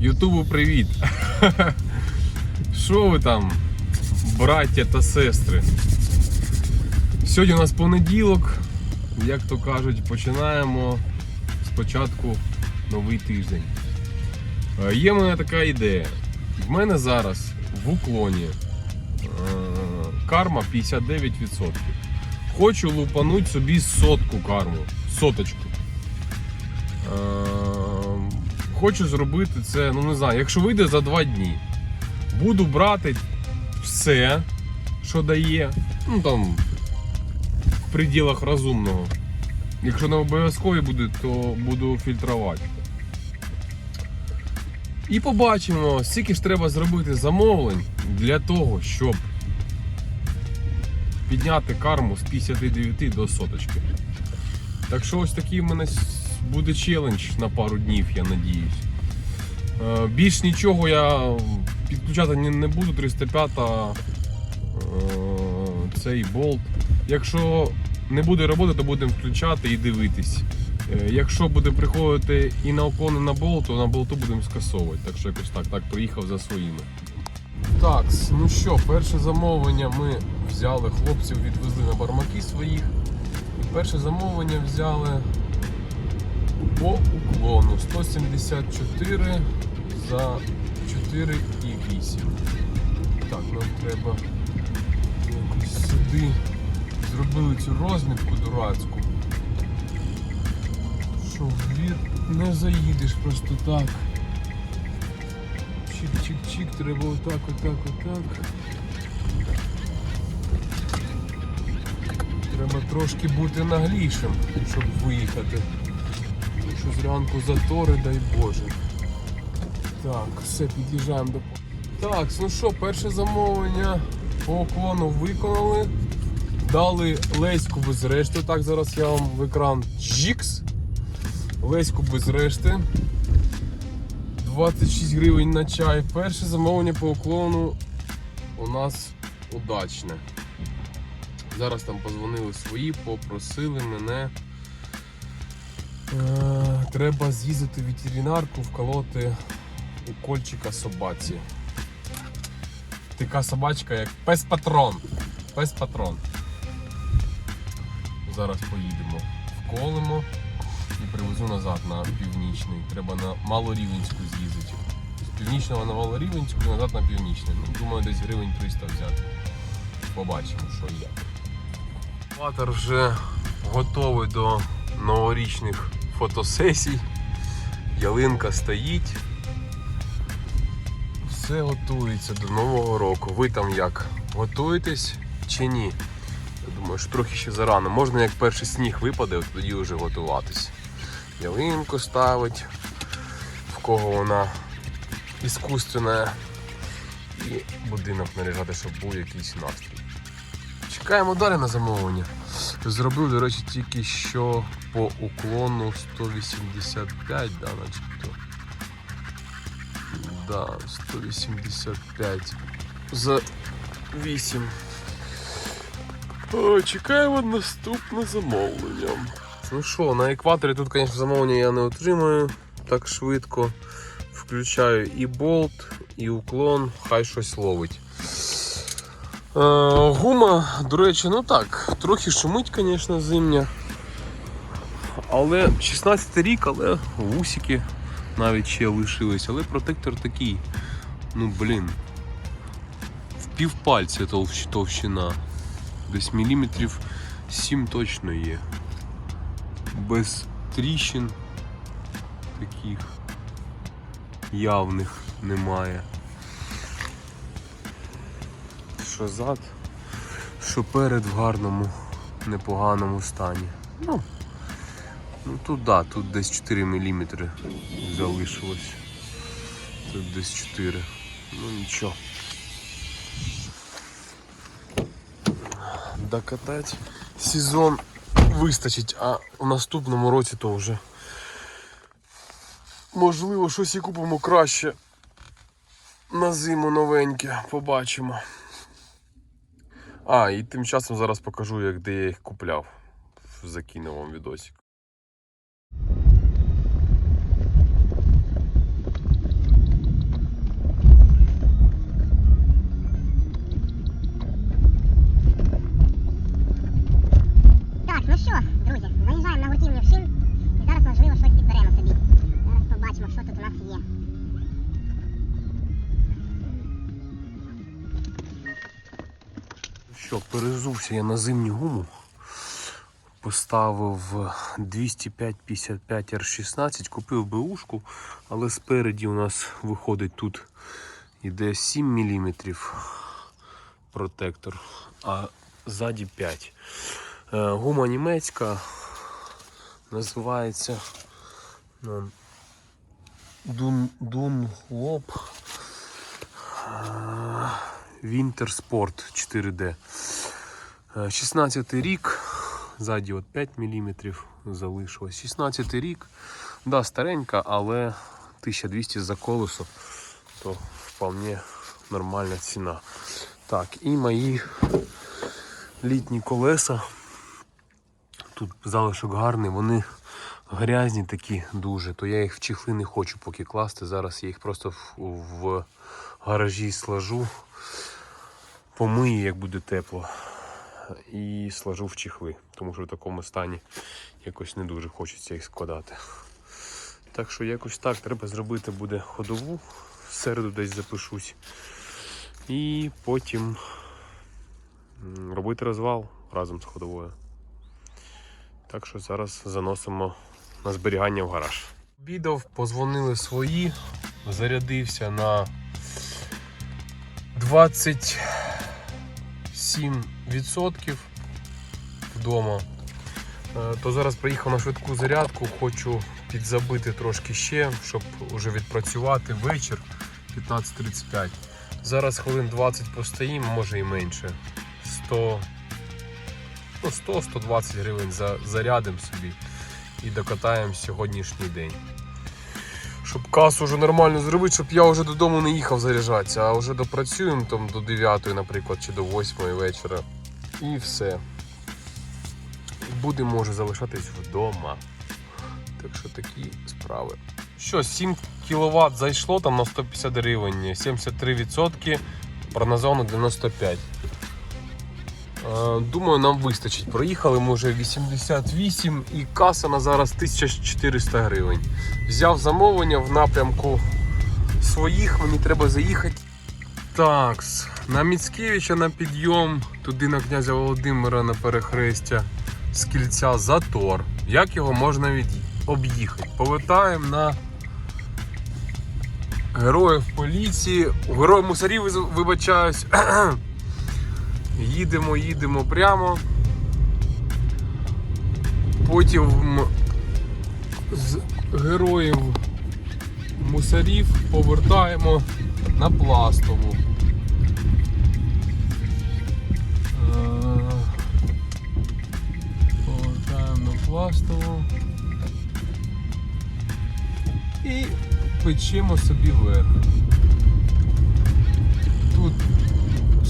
Ютубу привіт! Що ви там, браття та сестри? Сьогодні у нас понеділок, як то кажуть, починаємо спочатку новий тиждень. Е, Є в мене така ідея. В мене зараз в уклоні е, карма 59%. Хочу лупануть собі сотку карму. Соточку. Хочу зробити це, ну не знаю, якщо вийде за два дні. Буду брати все, що дає. Ну там в пределах розумного. Якщо не обов'язкові буде, то буду фільтрувати. І побачимо, скільки ж треба зробити замовлень для того, щоб підняти карму з 59 до соточки. Так що ось такий в мене буде челендж на пару днів, я надіюсь. Е, Більш нічого я підключати не буду, 305 е, цей болт. Якщо не буде роботи, то будемо включати і дивитись. Е, Якщо буде приходити і на окон, і на болт, то на болту будемо скасовувати. Так що якось так, так приїхав за своїми. Так, ну що, перше замовлення ми взяли, хлопців відвезли на бармаки своїх. Перше замовлення взяли по уклону 174 за 4,8. Так, нам треба якось сюди зробили цю розмітку дурацьку. Що в двір не заїдеш просто так. Чик-чик-чик, треба отак, отак, отак. Треба трошки бути наглішим, щоб виїхати. Що зранку затори, дай Боже. Так, все, під'їжджаємо до. Так, ну що, перше замовлення по уклону виконали. Дали Леську без решти. Так, зараз я вам в екран Джікс. Леську без решти. 26 гривень на чай. Перше замовлення по уклону у нас удачне. Зараз там позвонили свої, попросили мене. Е, треба з'їздити в ветеринарку, вколоти укольчика собаці. Така собачка, як пес-патрон. Пес-патрон. Зараз поїдемо, вколимо і привезу назад на північний. Треба на Малорівенську з'їздити. З північного на Малорівенську і назад на північний. Ну, думаю, десь гривень 300 взяти. Побачимо, що і як. Вже готовий до новорічних фотосесій. Ялинка стоїть. Все готується до Нового року. Ви там як? Готуєтесь чи ні? Я думаю, що трохи ще зарано. Можна як перший сніг випаде, тоді вже готуватись. Ялинку ставить, в кого вона іскусственна. І будинок наряжати, щоб був якийсь настрій. Чекаємо далі на замовлення. Зробив, до речі, тільки що по уклону 185, да, начебто. Да, 185 за 8. О, чекаємо наступне замовлення. Ну що, на екваторі тут, звісно, замовлення я не отримую так швидко. Включаю і болт, і уклон, хай щось ловить. Е, гума, до речі, ну так, трохи шумить, звісно, зимня. Але 16 рік, але вусики навіть ще лишились, але протектор такий. Ну блін. В півпальця товщ- товщина. Десь міліметрів 7 точно є. Без тріщин таких явних немає. Що зад, що перед в гарному, непоганому стані. Ну, ну тут да, тут десь 4 мм залишилось. Тут десь 4. Ну нічого. Докатать сезон вистачить, а в наступному році то вже можливо щось і купимо краще на зиму новеньке, побачимо. А, і тим часом зараз покажу, як де я їх купляв. Закину вам відосик. Перезувся я на зимню гуму. Поставив 205 55 R16, купив беушку, але спереді у нас виходить тут іде 7 мм протектор, а ззаді 5. Е, Гума німецька називається ну, Dunlop Sport 4D. Е, 16 рік, ззаді от 5 мм залишилось. 16 рік, да, старенька, але 1200 за колесо, то вполне нормальна ціна. Так, і мої літні колеса. Тут залишок гарний, вони грязні такі дуже, то я їх в чехли не хочу поки класти. Зараз я їх просто в, в гаражі сложу, помию, як буде тепло, і сложу в чехли, тому що в такому стані якось не дуже хочеться їх складати. Так що якось так треба зробити буде ходову. В середу десь запишусь. І потім робити розвал разом з ходовою. Так що зараз заносимо на зберігання в гараж. Обідав, позвонили свої, зарядився на 27% вдома. Е, То зараз приїхав на швидку зарядку, хочу підзабити трошки ще, щоб вже відпрацювати вечір 15.35. Зараз хвилин 20 постоїмо, може і менше. 100, ну 100-120 гривень за, зарядимо собі і докатаємо сьогоднішній день. Щоб касу вже нормально зробити, щоб я вже додому не їхав заряджатися, а вже допрацюємо там до 9, наприклад, чи до 8 вечора. І все. Будемо може залишатись вдома. Так що такі справи. Що, 7 кВт зайшло там на 150 гривень, 73%, прогнозовано 95. Е, Думаю, нам вистачить. Проїхали ми вже 88 і каса на зараз 1400 гривень. Взяв замовлення в напрямку своїх, мені треба заїхати. Так, на Міцкевича на підйом, туди на князя Володимира на перехрестя з кільця затор. Як його можна від... об'їхати? Повертаємо на героїв поліції. Героїв мусорів вибачаюсь. Їдемо, їдемо прямо. Потім з героїв мусорів повертаємо на пластову. Е, Повертаємо на пластову. І печемо собі вверх.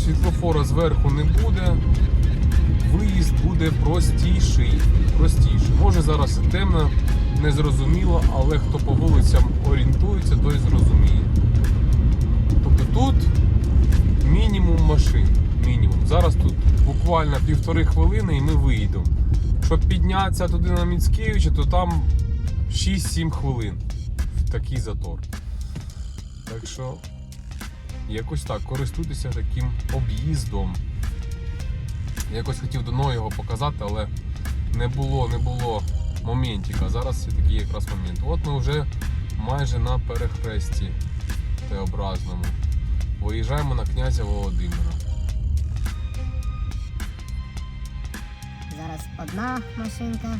Світлофора зверху не буде. Виїзд буде простіший. простіший. Може зараз і темно, незрозуміло, але хто по вулицям орієнтується, той зрозуміє. Тобто тут мінімум машин. Мінімум. Зараз тут буквально півтори хвилини і ми виїдемо. Щоб піднятися туди на Міцкевича, то там 6-7 хвилин. В такий затор. Так що якось так, користуйтеся таким об'їздом. Якось хотів давно його показати, але не було, не було моментіка. Зараз це такий якраз момент. От ми вже майже на перехресті Т-образному. Виїжджаємо на князя Володимира. Зараз одна машинка.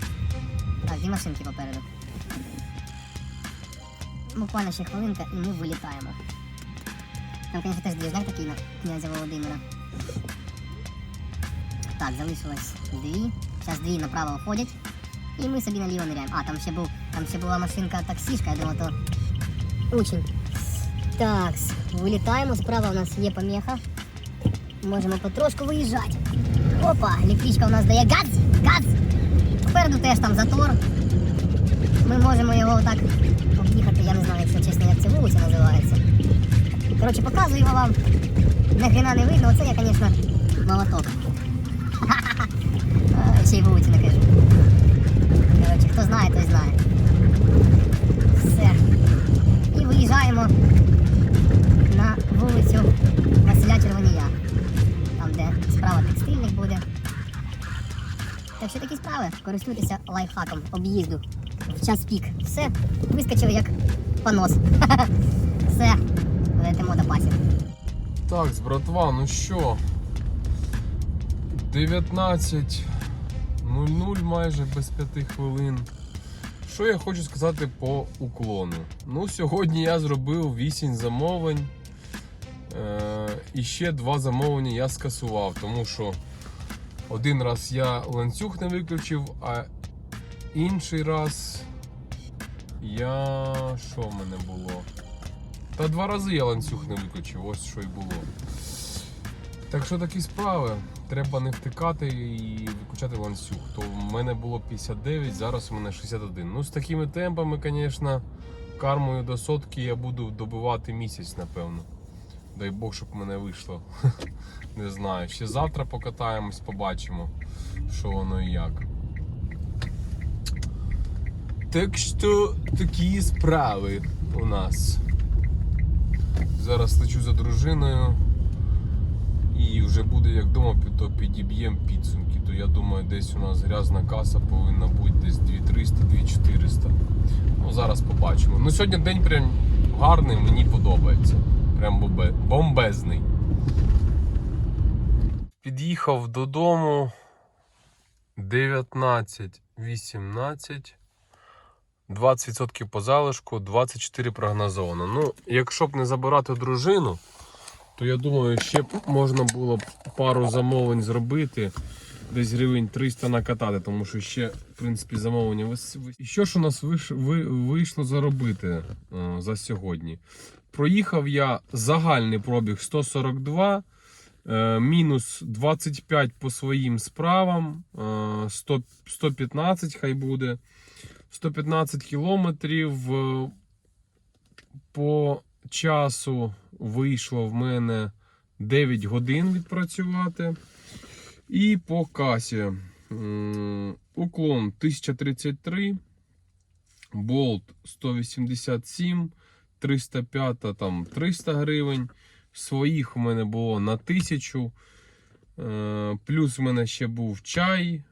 Так, дві машинки попереду. Буквально ще хвилинка і ми вилітаємо. Там, звісно, теж двіжняк такий на князя Володимира. Так, залишилось дві. Зараз дві направо ходять. І ми собі наліво ниряємо. А, там ще був, там ще була машинка таксішка, я думаю, то учень. Так, вилітаємо, справа у нас є помеха. Можемо потрошку виїжджати. Опа, електричка у нас дає газ, газ. Попереду теж там затор. Ми можемо його так об'їхати, я не знаю, якщо чесно, як ця вулиця називається. Коротше, показую вам, нахрена не видно, оце я, звісно, молоток. Е, ще й вулиці не кажу. Коротше, хто знає, той знає. Все. І виїжджаємо на вулицю Василя Червонія. Там, де справа текстильник буде. Так що такі справи, користуйтеся лайфхаком об'їзду в час пік. Все, вискочили як понос. Все летимо до пасів. Так, братва, ну що? 19.00 майже без 5 хвилин. Що я хочу сказати по уклону? Ну, сьогодні я зробив 8 замовлень. Е, і ще два замовлення я скасував, тому що один раз я ланцюг не виключив, а інший раз я. Що в мене було? Та два рази я ланцюг не виключив, ось що й було. Так що такі справи. Треба не втикати і виключати ланцюг. То в мене було 59, зараз у мене 61. Ну, з такими темпами, звісно, кармою до сотки я буду добивати місяць, напевно. Дай Бог, щоб мене вийшло. Не знаю. Ще завтра покатаємось, побачимо, що воно і як. Так що такі справи у нас. Зараз лечу за дружиною. І вже буде як вдома, то підіб'ємо підсумки. То я думаю, десь у нас грязна каса повинна бути десь 2300-2400. Ну зараз побачимо. Ну сьогодні день прям гарний, мені подобається. Прям бомбезний. Під'їхав додому 19.18. 20% по залишку, 24 прогнозовано. Ну, якщо б не забирати дружину, то я думаю, ще б можна було б пару замовлень зробити. Десь гривень 300 накатати, тому що ще, в принципі, замовлення І що ж у нас вийшло заробити е, за сьогодні? Проїхав я загальний пробіг 142, е, мінус 25 по своїм справам, е, 100... 115 хай буде. 115 кілометрів е, по часу вийшло в мене 9 годин відпрацювати. І по касі уклон 1033, болт 187, 305 там 300 гривень. Своїх у мене було на 1000. Е, Плюс в мене ще був чай,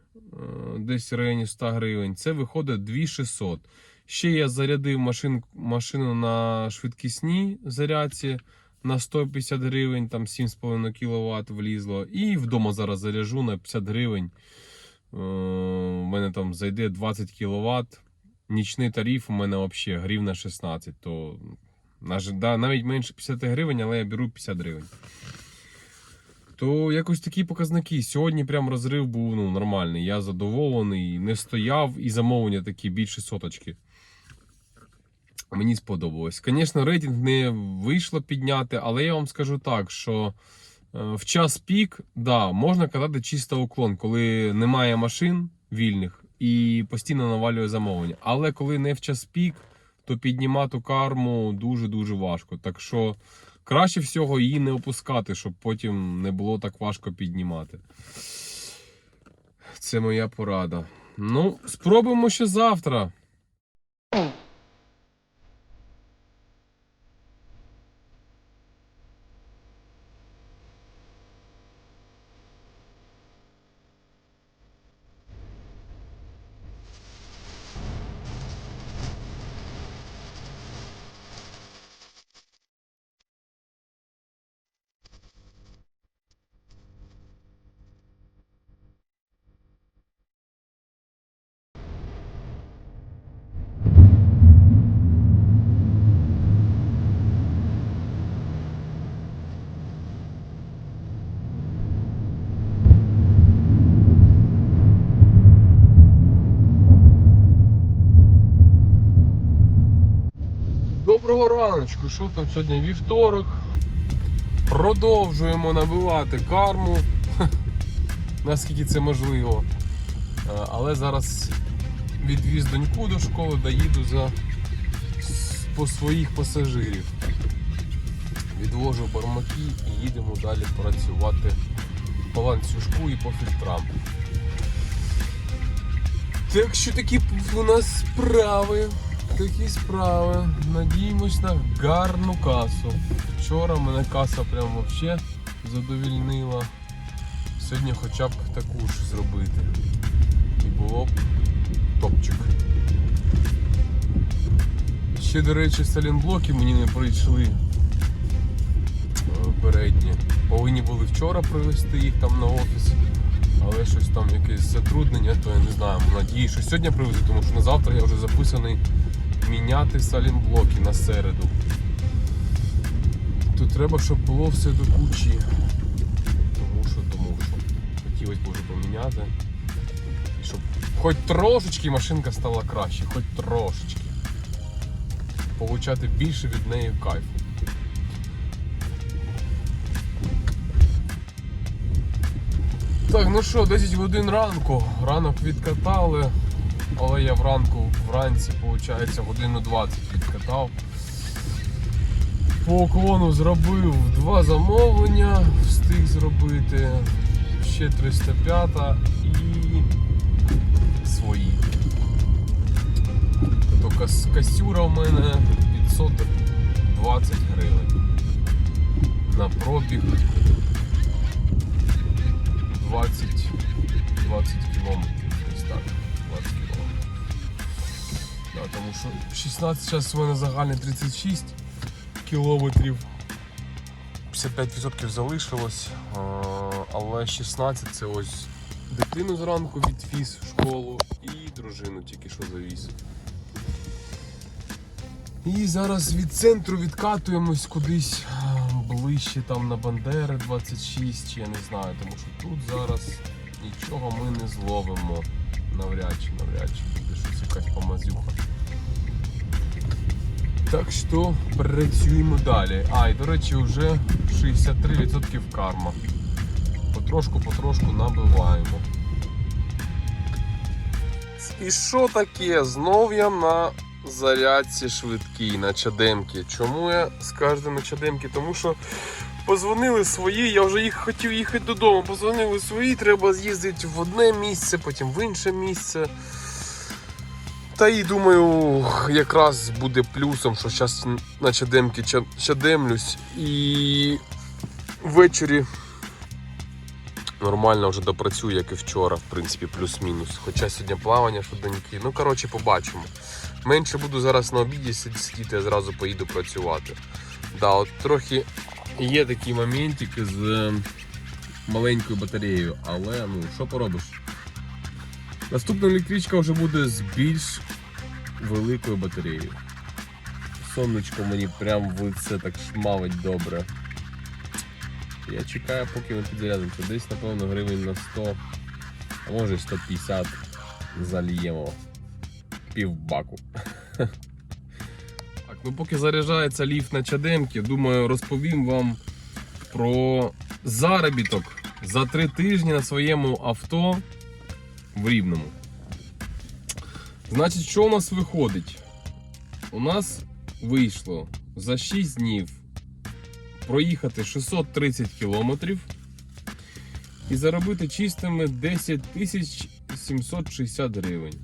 десь в районі 100 гривень. Це виходить 2600. Ще я зарядив машин, машину на швидкісній зарядці на 150 гривень, там 7,5 кВт влізло. І вдома зараз заряджу на 50 гривень. Е, У мене там зайде 20 кВт. Нічний тариф у мене взагалі гривна 16. То навіть менше 50 гривень, але я беру 50 гривень. То якось такі показники. Сьогодні прям розрив був ну, нормальний. Я задоволений, не стояв і замовлення такі більше соточки. Мені сподобалось. Звісно, рейтинг не вийшло підняти, але я вам скажу так, що е, в час пік, да, можна катати чисто уклон, коли немає машин вільних і постійно навалює замовлення. Але коли не в час пік, то піднімати карму дуже-дуже важко. Так що краще всього її не опускати, щоб потім не було так важко піднімати. Це моя порада. Ну, спробуємо ще завтра. Раночку, що там сьогодні вівторок. Продовжуємо набивати карму, наскільки це можливо. Е, Але зараз відвіз доньку до школи, доїду за, по своїх пасажирів. Відвожу бармаки і їдемо далі працювати по ланцюжку і по фільтрам. Так що такі у нас справи. Такі справи. Надіємось на гарну касу. Вчора мене каса прям вообще задовільнила. Сьогодні хоча б таку ж зробити. І було б топчик. Ще, до речі, салінблоки мені не прийшли е, передні. Повинні були вчора привезти їх там на офіс, але щось там якесь затруднення, то я не знаю. Надію, що сьогодні привезуть, тому що на завтра я вже записаний міняти салінблоки на середу. Тут треба, щоб було все до кучі. Тому що, тому що хотілося б вже поміняти. Щоб хоч трошечки машинка стала краще, хоч трошечки. Получати більше від неї кайфу. Так, ну що, 10 годин ранку. Ранок відкатали, але я вранку вранці, виходить, годину 20 відкатав. По уклону зробив два замовлення, встиг зробити ще 305 і свої. То кас- касюра у мене 520 гривень. На пробіг 20, 20 кілометрів. Тому що 16 зараз у мене загальний 36 кілометрів. 55% залишилось, але 16 це ось дитину зранку відвіз в школу і дружину тільки що завіз. І зараз від центру відкатуємось кудись ближче там на Бандери 26, чи я не знаю, тому що тут зараз нічого ми не зловимо. Навряд чи, навряд чи буде щось якась помазюха. Так що працюємо далі. А, і до речі, вже 63% карма. Потрошку-потрошку набиваємо. І що таке? Знов я на зарядці швидкій, на чадемки. Чому я скажу на чадемки? Тому що позвонили свої, я вже їх хотів їхати додому. Позвонили свої, треба з'їздити в одне місце, потім в інше місце. Та і думаю, якраз буде плюсом, що зараз на чадемки ча- чадемлюсь і ввечері нормально вже допрацюю, як і вчора, в принципі, плюс-мінус. Хоча сьогодні плавання швиденькі. Ну, коротше, побачимо. Менше буду зараз на обіді сид- сидіти, я зразу поїду працювати. Да, от трохи є такі моментики з е, маленькою батареєю, але ну, що поробиш? Наступна електричка вже буде з більш великою батареєю. Сонечко мені прям в лице так шмалить добре. Я чекаю, поки ми підзарядимося. Десь, напевно, гривень на 100, а може 150 зальємо півбаку. Так, ну поки заряджається ліфт на чадемки, думаю, розповім вам про заробіток за три тижні на своєму авто в Рівному. Значить, що у нас виходить? У нас вийшло за 6 днів проїхати 630 кілометрів і заробити чистими 10 тисяч 760 гривень.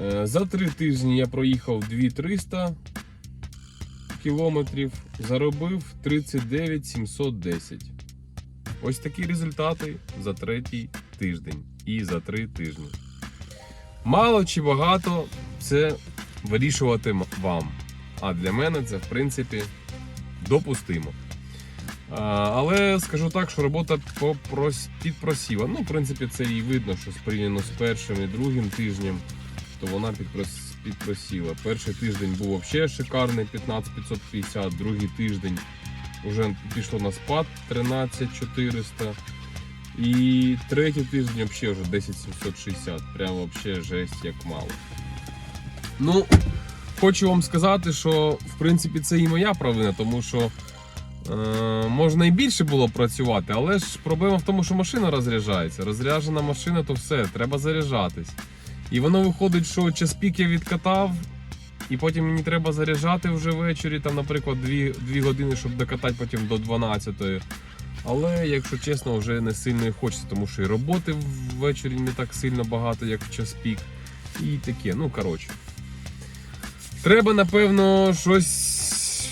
Е, За 3 тижні я проїхав 2300 кілометрів, заробив 39 710. Ось такі результати за третій тиждень і за 3 тижні. Мало чи багато це вирішувати вам. А для мене це в принципі допустимо. Але скажу так, що робота підпросіла. Ну, в принципі, це і видно, що порівняно з першим і другим тижнем, то вона підпрос- підпросіла. Перший тиждень був взагалі шикарний 15550, другий тиждень вже пішло на спад 13400. І третій тиждень взагалі вже 10760. Прямо взагалі жесть як мало. Ну, хочу вам сказати, що в принципі це і моя провина, тому що е, можна і більше було працювати, але ж проблема в тому, що машина розряджається. Розряджена машина, то все, треба заряджатись. І воно виходить, що час пік я відкатав, і потім мені треба заряджати вже ввечері, там, наприклад, 2, 2 години, щоб докатати потім до 12. Але, якщо чесно, вже не сильно і хочеться, тому що і роботи ввечері не так сильно багато, як в час пік. І таке, ну коротше. Треба, напевно, щось,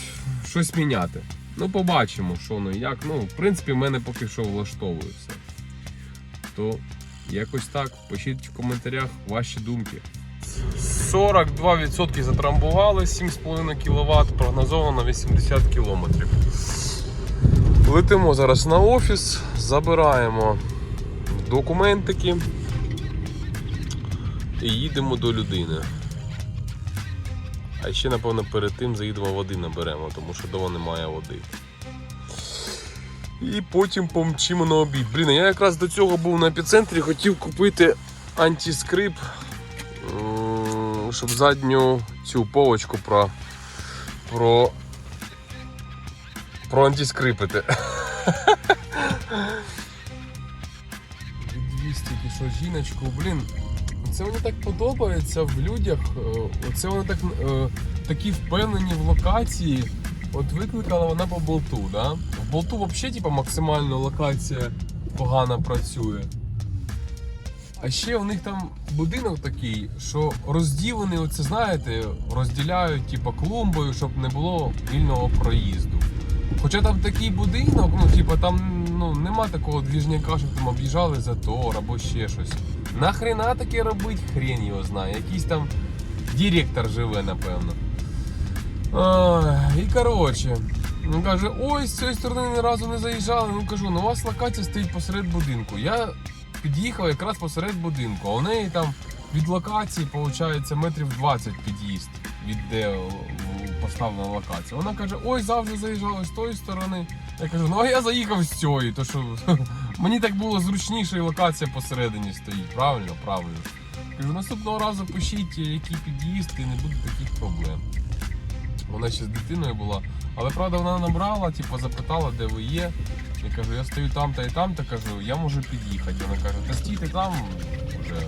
щось міняти. Ну, побачимо, що ну як. Ну, в принципі, в мене поки що влаштовує все. То Якось так. Пишіть в коментарях ваші думки. 42% затрамбували, 7,5 кВт, прогнозовано 80 км. Летимо зараз на офіс, забираємо документики і їдемо до людини. А ще, напевно, перед тим заїдемо води наберемо, тому що вдома немає води. І потім помчимо на обід. Блін, я якраз до цього був на епіцентрі, хотів купити антискрип, м, щоб задню цю полочку про. про. Про антискрипити. Відвіз що жіночку, блін. Це мені так подобається в людях. е, Оце вони так, е, такі впевнені в локації. От викликала вона по болту, да? В болту взагалі типу, максимально локація погано працює. А ще у них там будинок такий, що розділений, оце знаєте, розділяють типу, клумбою, щоб не було вільного проїзду. Хоча там такий будинок, ну типу, там ну, нема такого двіжняка, щоб там об'їжджали затор або ще щось. Нахрена таке робить, хрен його знає. Якийсь там директор живе, напевно. А, і коротше, він каже, ой, з цієї сторони ні разу не заїжджали. Ну кажу, ну у вас локація стоїть посеред будинку. Я під'їхав якраз посеред будинку, а у неї там від локації, виходить, метрів 20 під'їзд, від де поставлена локація. Вона каже, ой, завжди заїжджали з тої сторони. Я кажу, ну а я заїхав з цієї, то що мені так було зручніше, і локація посередині стоїть. Правильно, правильно. Кажу, наступного разу пишіть, який під'їзд, і не буде таких проблем. Вона ще з дитиною була. Але правда вона набрала, типу, запитала, де ви є. Я кажу, я стою там та і там, та кажу, я можу під'їхати. Вона каже, та стійте там вже,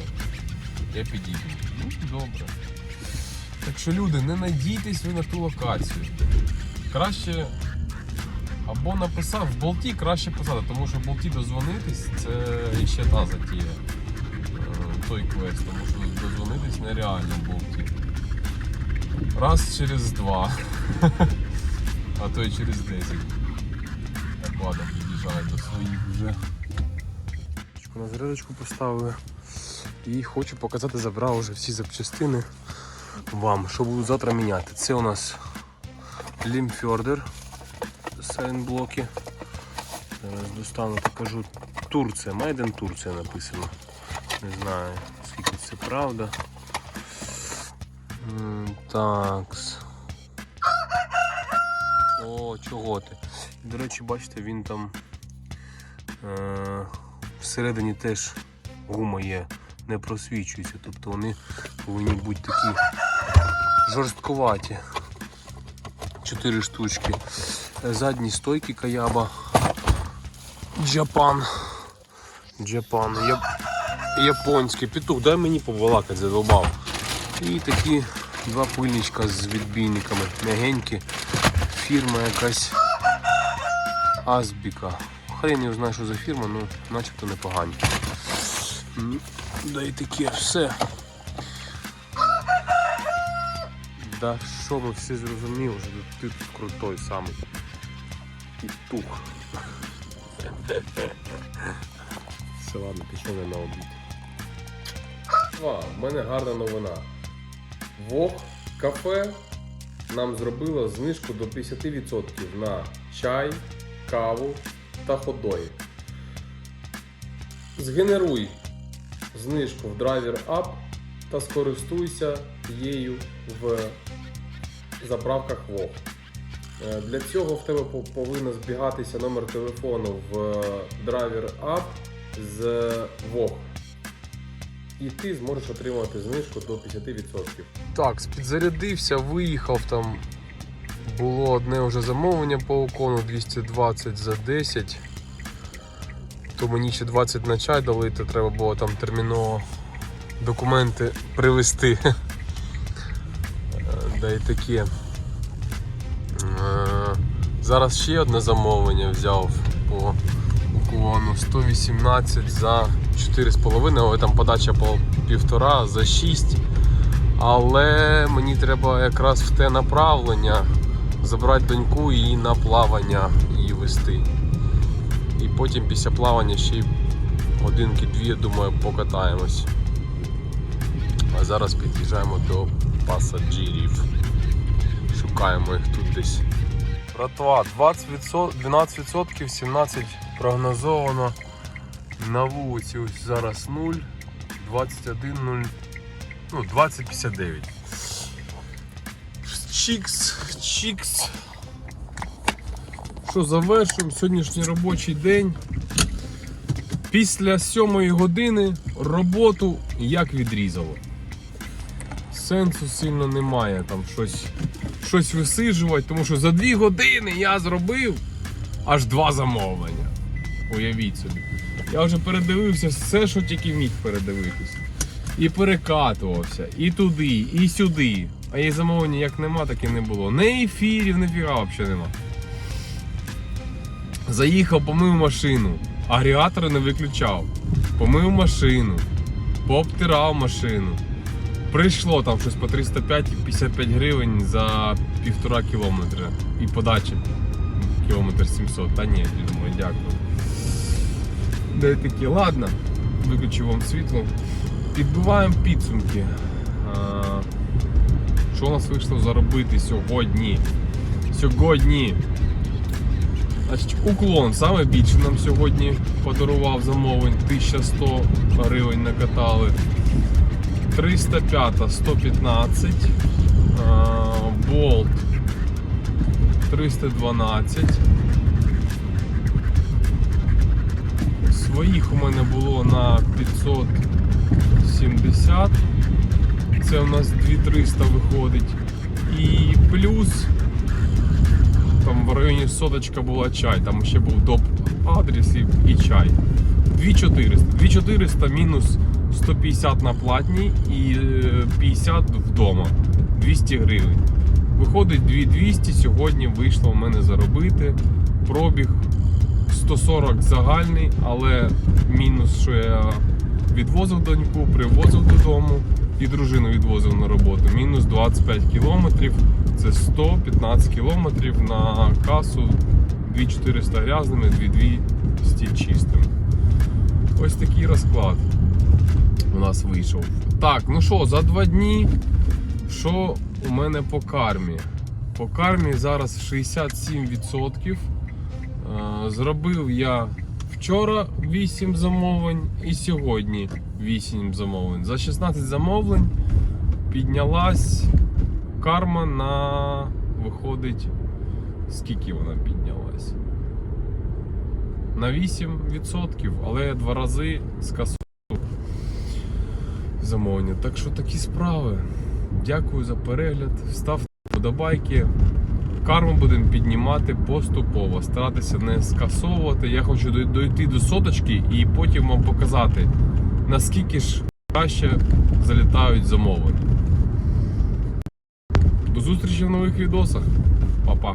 я підійду. Ну, добре. Так що люди, не надійтесь ви на ту локацію. Краще або написав, в болті краще писати, тому що в болті дозвонитись це ще та затія. Е, Той квест, тому що дозвонитись нереально в болті. Раз через два. А то й через 10. Так, ладно, під'їжджає до своїх вже. На зарядочку поставили. І хочу показати, забрав вже всі запчастини вам, що буду завтра міняти. Це у нас Лімфьордер сайнблоки. Зараз достану, покажу. Турція, Майден Турція написано. Не знаю, скільки це правда. Такс. О, чого ти? До речі, бачите, він там е- всередині теж гума є, не просвічується. Тобто вони повинні бути такі жорсткуваті. Чотири штучки. Задні стойки Каяба. Джапан. Джапан. Я... Японський. Петух, дай мені побалакати, задовбав. І такі два пильничка з відбійниками. М'ягенькі. Фірма якась Азбіка. Хрен не знаю, що за фірма, ну начебто непогані. Да і таке все. Да що ми всі зрозуміли, що ти тут крутой самий. Петух. Все, ладно, пішли на обід. А, в мене гарна новина. Вог кафе нам зробило знижку до 50% на чай, каву та ходої. Згенеруй знижку в драйвер App та скористуйся її в заправках Вог. Е, Для цього в тебе по- повинен збігатися номер телефону в драйвер App з Вог. І ти зможеш отримати знижку до 50%. Так, підзарядився, виїхав там. Було одне вже замовлення по окону 220 за 10. То мені ще 20 на чай дали, то треба було там терміново документи привезти. Е, Да і таке. Зараз ще одне замовлення взяв по уклону 118 за 4,5, але там подача по півтора за 6. Але мені треба якраз в те направлення забрати доньку і на плавання її вести. І потім після плавання ще й Годинки-дві, думаю, покатаємось. А зараз під'їжджаємо до пасажирів. Шукаємо їх тут десь. Братва, 20%, 12%, 17% прогнозовано. На вулиці ось зараз 0, 21, 0, ну 20,59. Чікс, чікс. Що, завершуємо сьогоднішній робочий день. Після сьомої години роботу як відрізало. Сенсу сильно немає там щось, щось висиджувати, тому що за дві години я зробив аж два замовлення. Уявіть собі. Я вже передивився все, що тільки міг передивитися. І перекатувався, і туди, і сюди. А її замовлення як нема, так і не було. Не ефірів, не фіга взагалі нема. Заїхав, помив машину, агрегатори не виключав. Помив машину, пообтирав машину. Прийшло там щось по 305-55 гривень за півтора кілометра. І подачі кілометр 700. Та ні, я думаю, дякую. Де такі, ладно, виключу вам світло. Підбиваємо підсумки. Що у нас вийшло заробити сьогодні? Сьогодні. Значить, уклон саме більше нам сьогодні подарував замовлень 1100 гривень накатали. 305 115. Болт 312. Своїх у мене було на 570. Це у нас 2300 виходить. І плюс там в районі соточка була чай, там ще був доп адрес і, і чай. 2400. 2400 мінус 150 на платній і е, 50 вдома. 200 гривень. Виходить 2200 сьогодні вийшло в мене заробити. Пробіг 140 загальний, але мінус, що я відвозив доньку, привозив додому і дружину відвозив на роботу. Мінус 25 кілометрів. Це 115 кілометрів на касу 2400 грязними, 2200 чистими. Ось такий розклад нас вийшов. Так, ну що, за два дні, що у мене по кармі? По кармі зараз 67%. Е, Зробив я вчора 8 замовлень і сьогодні 8 замовлень. За 16 замовлень піднялась карма на виходить. Скільки вона піднялась? На 8%, але я два рази скасував замовлення. Так що такі справи. Дякую за перегляд. Ставте подобайки. Карму будемо піднімати поступово, старатися не скасовувати. Я хочу дойти до соточки і потім вам показати, наскільки ж краще залітають замовлення. До зустрічі в нових відосах. Па-па.